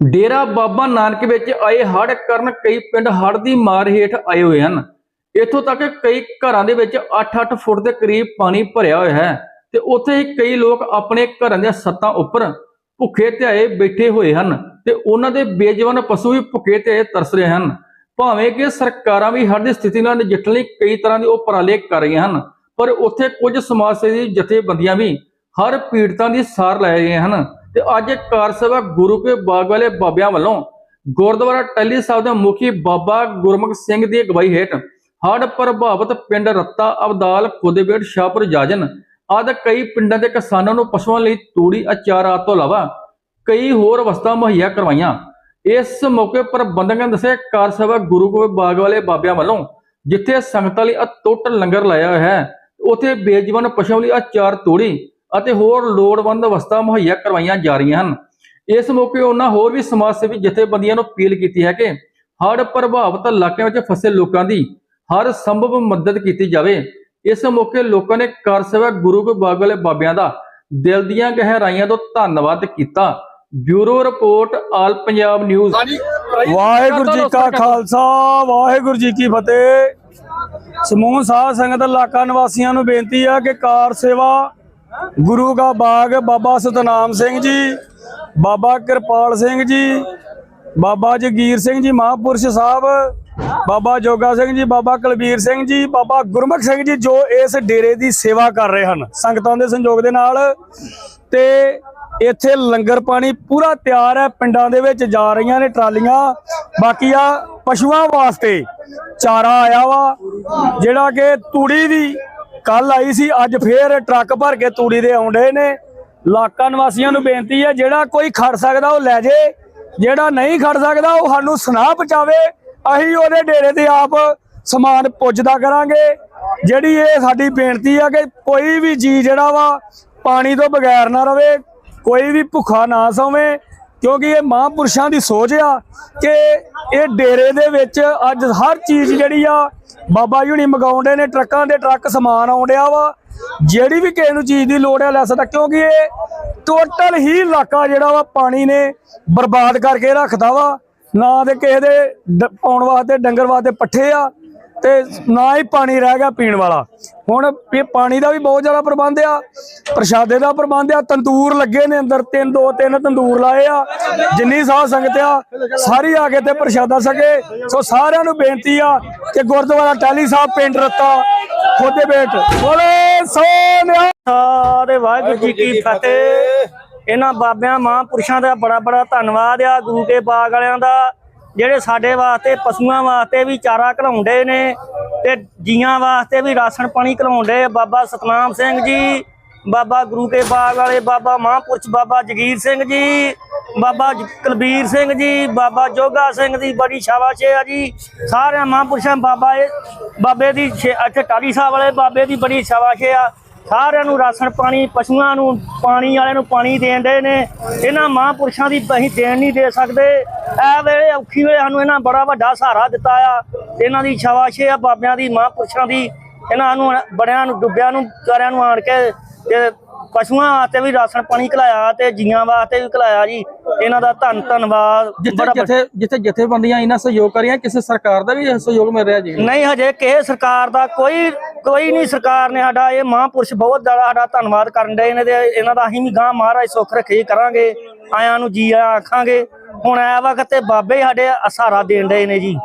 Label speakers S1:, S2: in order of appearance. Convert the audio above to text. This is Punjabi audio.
S1: ਡੇਰਾ ਬਾਬਾ ਨਾਨਕ ਵਿੱਚ ਆਏ ਹੜ੍ਹ ਕਾਰਨ ਕਈ ਪਿੰਡ ਹੜ੍ਹ ਦੀ ਮਾਰ ਹੇਠ ਆਏ ਹੋਏ ਹਨ। ਇੱਥੋਂ ਤੱਕ ਕਈ ਘਰਾਂ ਦੇ ਵਿੱਚ 8-8 ਫੁੱਟ ਦੇ ਕਰੀਬ ਪਾਣੀ ਭਰਿਆ ਹੋਇਆ ਹੈ ਤੇ ਉੱਥੇ ਹੀ ਕਈ ਲੋਕ ਆਪਣੇ ਘਰਾਂ ਦੇ ਛੱਤਾਂ ਉੱਪਰ ਭੁੱਖੇ ਧਿਆਏ ਬੈਠੇ ਹੋਏ ਹਨ ਤੇ ਉਹਨਾਂ ਦੇ ਬੇਜਵਾਨ ਪਸ਼ੂ ਵੀ ਭੁੱਖੇ ਧਿਆਏ ਤਰਸ ਰਹੇ ਹਨ। ਭਾਵੇਂ ਕਿ ਸਰਕਾਰਾਂ ਵੀ ਹੜ੍ਹ ਦੀ ਸਥਿਤੀ ਨਾਲ ਨਜਿੱਠਣ ਲਈ ਕਈ ਤਰ੍ਹਾਂ ਦੇ ਉਪਰਾਲੇ ਕਰ ਰਹੀਆਂ ਹਨ, ਪਰ ਉੱਥੇ ਕੁਝ ਸਮਾਜ ਸੇਵੀ ਜਥੇਬੰਦੀਆਂ ਵੀ ਹਰ ਪੀੜਤਾਂ ਦੀ ਸਾਰ ਲੈ ਰਹੀਆਂ ਹਨ। ਤੇ ਅੱਜ ਕਾਰ ਸਭਾ ਗੁਰੂ ਕੇ ਬਾਗ ਵਾਲੇ ਬਾਬਿਆਂ ਵੱਲੋਂ ਗੁਰਦੁਆਰਾ ਟੱਲੀ ਸਾਹਿਬ ਦੇ ਮੁਖੀ ਬਾਬਾ ਗੁਰਮੁਖ ਸਿੰਘ ਦੀ ਅਗਵਾਈ ਹੇਠ ਹੜ੍ਹ ਪ੍ਰਭਾਵਿਤ ਪਿੰਡ ਰੱਤਾ ਅਬਦਾਲ ਖੁਦੇਬੇੜ ਸ਼ਾਹਪੁਰ ਜਾਜਨ ਆਦਿ ਕਈ ਪਿੰਡਾਂ ਦੇ ਕਿਸਾਨਾਂ ਨੂੰ ਪਸ਼ੂਆਂ ਲਈ ਤੂੜੀ, ਅਚਾਰ ਆਦਿ ਤੋਂ ਇਲਾਵਾ ਕਈ ਹੋਰ ਵਸਤਾਂ ਮੁਹੱਈਆ ਕਰਵਾਈਆਂ। ਇਸ ਮੌਕੇ ਪ੍ਰਬੰਧਕਾਂ ਨੇ ਦੱਸਿਆ, ਕਾਰ ਸਭਾ ਗੁਰੂ ਕੇ ਬਾਗ ਵਾਲੇ ਬਾਬਿਆਂ ਵੱਲੋਂ ਜਿੱਥੇ ਸੰਗਤਾਂ ਲਈ ਅਟੁੱਟ ਲੰਗਰ ਲਾਇਆ ਹੋਇਆ ਹੈ, ਉਥੇ ਬੇਜਵਾਨ ਪਸ਼ੂਆਂ ਲਈ ਅਚਾਰ, ਤੂੜੀ ਅਤੇ ਹੋਰ ਲੋੜਵੰਦ ਵਸਤਾਂ ਮੁਹੱਈਆ ਕਰਵਾਈਆਂ ਜਾ ਰਹੀਆਂ ਹਨ। ਇਸ ਮੌਕੇ ਉਹਨਾਂ ਹੋਰ ਵੀ ਸਮਾਜ ਸੇਵੀ ਜਥੇਬੰਦੀਆਂ ਨੂੰ ਅਪੀਲ ਕੀਤੀ ਹੈ ਕਿ ਹੜ੍ਹ ਪ੍ਰਭਾਵਿਤ ਇਲਾਕਿਆਂ ਵਿੱਚ ਫਸੇ ਲੋਕਾਂ ਦੀ ਹਰ ਸੰਭਵ ਮਦਦ ਕੀਤੀ ਜਾਵੇ। ਇਸ ਮੌਕੇ ਲੋਕਾਂ ਨੇ ਕਾਰ ਸੇਵਾ ਗੁਰੂ ਕੇ ਬਾਗ ਵਾਲੇ ਬਾਬਿਆਂ ਦਾ ਦਿਲ ਦੀਆਂ ਗਹਿਰਾਈਆਂ ਤੋਂ ਧੰਨਵਾਦ ਕੀਤਾ। Bureau report all Punjab news.
S2: Waheguru ji ਕਾ ਖਾਲਸਾ ਵਾਹਿਗੁਰੂ ਜੀ ਕੀ ਫਤਿਹ। ਸਮੂਹ ਸਾਧ ਸੰਗਤ ਇਲਾਕਾ ਨਿਵਾਸੀਆਂ ਨੂੰ ਬੇਨਤੀ ਆ ਕਿ ਕਾਰ ਸੇਵਾ ਗੁਰੂ ਕਾ ਬਾਗ, ਬਾਬਾ ਸਤਨਾਮ ਸਿੰਘ ਜੀ, ਬਾਬਾ ਕਿਰਪਾਲ ਸਿੰਘ ਜੀ, ਬਾਬਾ ਜਗੀਰ ਸਿੰਘ ਜੀ, ਮਹਾਂਪੁਰਸ਼ ਸਾਹਿਬ, ਬਾਬਾ ਜੋਗਾ ਸਿੰਘ ਜੀ, ਬਾਬਾ ਕੁਲਬੀਰ ਸਿੰਘ ਜੀ, ਬਾਬਾ ਗੁਰਮੁਖ ਸਿੰਘ ਜੀ ਜੋ ਇਸ ਡੇਰੇ ਦੀ ਸੇਵਾ ਕਰ ਰਹੇ ਹਨ, ਸੰਗਤਾਂ ਦੇ ਸੰਯੋਗ ਦੇ ਨਾਲ। ਤੇ ਇੱਥੇ ਲੰਗਰ ਪਾਣੀ ਪੂਰਾ ਤਿਆਰ ਹੈ, ਪਿੰਡਾਂ ਦੇ ਵਿੱਚ ਜਾ ਰਹੀਆਂ ਨੇ ਟਰਾਲੀਆਂ। ਬਾਕੀ ਆ ਪਸ਼ੂਆਂ ਵਾਸਤੇ ਚਾਰਾ ਆਇਆ ਵਾ, ਜਿਹੜਾ ਕਿ ਤੂੜੀ ਦੀ ਕੱਲ ਆਈ ਸੀ, ਅੱਜ ਫੇਰ ਟਰੱਕ ਭਰ ਕੇ ਤੂੜੀ ਦੇ ਆਉਂਦੇ ਨੇ। ਇਲਾਕਾ ਨਿਵਾਸੀਆਂ ਨੂੰ ਬੇਨਤੀ ਹੈ, ਜਿਹੜਾ ਕੋਈ ਖੜ ਸਕਦਾ ਉਹ ਲੈ ਜੇ, ਜਿਹੜਾ ਨਹੀਂ ਖੜ ਸਕਦਾ ਉਹ ਸਾਨੂੰ ਸੁਨਾਹ ਪਹੁੰਚਾਵੇ। ਅਸੀਂ ਉਹਦੇ ਡੇਰੇ ਤੇ ਆਪ ਸਮਾਨ ਪੁੱਜਦਾ ਕਰਾਂਗੇ। ਜਿਹੜੀ ਇਹ ਸਾਡੀ ਬੇਨਤੀ ਆ ਕਿ ਕੋਈ ਵੀ ਜੀ ਜਿਹੜਾ ਵਾ, ਪਾਣੀ ਤੋਂ ਬਗੈਰ ਨਾ ਰਵੇ, ਕੋਈ ਵੀ ਭੁੱਖਾ ਨਾ ਸੋਵੇ, ਕਿਉਂਕਿ ਇਹ ਮਹਾਂਪੁਰਸ਼ਾਂ ਦੀ ਸੋਚ ਆ ਕਿ ਇਹ ਡੇਰੇ ਦੇ ਵਿੱਚ ਅੱਜ ਹਰ ਚੀਜ਼ ਜਿਹੜੀ ਆ ਬਾਬਾ ਜੀ ਹੁਣੀ ਮਗਾਉਂਦੇ ਨੇ ਟਰੱਕਾਂ ਦੇ ਟਰੱਕ ਸਮਾਨ ਆਉਂਦਿਆ ਵਾ। ਜਿਹੜੀ ਵੀ ਕਿਸੇ ਨੂੰ ਚੀਜ਼ ਦੀ ਲੋੜ ਹੈ ਲੈ ਸਕਦਾ ਕਿਉਂਕਿ ਇਹ ਟੋਟਲ ਹੀ ਇਲਾਕਾ ਜਿਹੜਾ ਵਾ ਪਾਣੀ ਨੇ ਬਰਬਾਦ ਕਰਕੇ ਰੱਖਦਾ ਵਾ। ਨਾ ਤੇ ਕਿਸੇ ਦੇ ਪਾਉਣ ਵਾਸਤੇ, ਡੰਗਰ ਵਾਸਤੇ ਪੱਠੇ ਆ ਤੇ ਨਾ ਹੀ ਪਾਣੀ ਰਹਿ ਗਿਆ ਪੀਣ ਵਾਲਾ। ਹੁਣ ਇਹ ਪਾਣੀ ਦਾ ਵੀ ਬਹੁਤ ਜ਼ਿਆਦਾ ਪ੍ਰਬੰਧ ਆ, ਪ੍ਰਸ਼ਾਦੇ ਦਾ ਪ੍ਰਬੰਧ ਆ, ਤੰਦੂਰ ਲੱਗੇ ਨੇ ਅੰਦਰ, ਤਿੰਨ, ਦੋ, ਤਿੰਨ ਤੰਦੂਰ ਲਾਏ ਆ, ਜਿੰਨੀ ਸਾਹ ਸੰਗਤ ਆ, ਸਾਰੀ ਆ ਕੇ ਤੇ ਪ੍ਰਸ਼ਾਦਾ ਸਕੇ। ਸੋ ਸਾਰਿਆਂ ਨੂੰ ਬੇਨਤੀ ਆ ਕਿ ਗੁਰਦੁਆਰਾ ਟਾਲੀ ਸਾਹਿਬ ਪਿੰਡ ਰੱਤਾ, ਖੋਦੇ ਬੇਟ। ਬੋਲੇ ਸੋਨਿਆ ਦੇ ਵਾਹਿਗੁਰੂ ਜੀ ਕੀ ਫਤਿਹ। ਇਹਨਾਂ ਬਾਬਿਆਂ, ਮਹਾਂਪੁਰਸ਼ਾਂ ਦਾ ਬੜਾ ਬੜਾ ਧੰਨਵਾਦ ਆ, ਗੁਰੂ ਕੇ ਬਾਗ ਵਾਲਿਆਂ ਦਾ। ਜਿਹੜੇ ਸਾਡੇ ਵਾਸਤੇ, ਪਸ਼ੂਆਂ ਵਾਸਤੇ ਵੀ ਚਾਰਾ ਘਲਾਉਂਦੇ ਨੇ ਤੇ ਜੀਆਂ ਵਾਸਤੇ ਵੀ ਰਾਸ਼ਨ ਪਾਣੀ ਘਲਾਉਂਦੇ ਬਾਬਾ ਸਤਨਾਮ ਸਿੰਘ ਜੀ, ਬਾਬਾ ਗੁਰੂ ਕੇ ਬਾਗ ਵਾਲੇ, ਬਾਬਾ ਮਹਾਂਪੁਰਸ਼, ਬਾਬਾ ਜਗੀਰ ਸਿੰਘ ਜੀ, ਬਾਬਾ ਜ- ਕੁਲਬੀਰ ਸਿੰਘ ਜੀ, ਬਾਬਾ ਜੋਗਾ ਸਿੰਘ ਦੀ ਬੜੀ ਸ਼ਾਬਾਸ਼ ਹੈ ਜੀ। ਸਾਰਿਆਂ ਮਹਾਂਪੁਰਸ਼ਾਂ ਬਾਬਾ ਇਹ, ਬਾਬੇ ਦੀ ਛੇ- ਇੱਥੇ ਟਾਲੀ ਸਾਹਿਬ ਵਾਲੇ ਬਾਬੇ ਦੀ ਬੜੀ ਸ਼ਾਬਾਸ਼ ਆ। ਸਾਰਿਆਂ ਨੂੰ ਰਾਸ਼ਨ ਪਾਣੀ, ਪਸ਼ੂਆਂ ਨੂੰ ਪਾਣੀ, ਵਾਲਿਆਂ ਨੂੰ ਪਾਣੀ ਦੇਣ ਦੇ ਨੇ। ਇਹਨਾਂ ਮਹਾਂਪੁਰਸ਼ਾਂ ਦੀ ਅਸੀਂ ਦੇਣ ਨਹੀਂ ਦੇ ਸਕਦੇ। ਐ ਵੇਲੇ ਔਖੀ ਵੇਲੇ ਸਾਨੂੰ ਇਹਨਾਂ ਬੜਾ ਵੱਡਾ ਸਹਾਰਾ ਦਿੱਤਾ ਆ। ਇਹਨਾਂ ਦੀ ਸ਼ਾਬਾਸ਼ ਆ, ਬਾਬਿਆਂ ਦੀ, ਮਹਾਂਪੁਰਸ਼ਾਂ ਦੀ। ਇਹਨਾਂ ਨੂੰ, ਬੜਿਆਂ ਨੂੰ, ਡੁੱਬਿਆਂ ਨੂੰ ਸਾਰਿਆਂ ਨੂੰ ਆਣ ਕੇ ਤੇ ਪਸ਼ੂਆਂ ਵਾਸਤੇ ਵੀ ਰਾਸ਼ਨ ਪਾਣੀ ਖਿਲਾਇਆ ਤੇ ਜੀਆਂ ਵਾਸਤੇ ਵੀ ਖਿਲਾਇਆ ਜੀ। ਇਹਨਾਂ ਦਾ ਧੰਨ ਧੰਨਵਾਦ।
S1: ਜਿੱਥੇ ਜਿੱਥੇ ਜਿੱਥੇ ਜਥੇਬੰਦੀਆਂ ਇਹਨਾਂ ਸਹਿਯੋਗ ਕਰ ਰਹੀਆਂ ਕਿਸੇ ਸਰਕਾਰ ਦਾ ਵੀ ਸਹਿਯੋਗ ਮਿਲ ਰਿਹਾ ਜੀ?
S2: ਨਹੀਂ ਹਜੇ ਕਿਸੇ ਸਰਕਾਰ ਦਾ ਕੋਈ ਕੋਈ ਨਹੀਂ ਸਰਕਾਰ ਨੇ ਸਾਡਾ ਇਹ ਮਹਾਂਪੁਰਸ਼ ਬਹੁਤ ਜ਼ਿਆਦਾ ਸਾਡਾ ਧੰਨਵਾਦ ਕਰਨ ਦੇ। ਨੇ ਤੇ ਇਹਨਾਂ ਦਾ ਅਸੀਂ ਵੀ ਗਾਂ ਮਹਾਰਾਜ ਸੁੱਖ ਰੱਖੇ ਕਰਾਂਗੇ। ਆਇਆਂ ਨੂੰ ਜੀ ਆਇਆਂ ਆਖਾਂਗੇ। ਹੁਣ ਐ ਵਕਤ ਤੇ ਬਾਬੇ ਸਾਡੇ ਸਹਾਰਾ ਦੇਣ ਦੇ ਨੇ ਜੀ।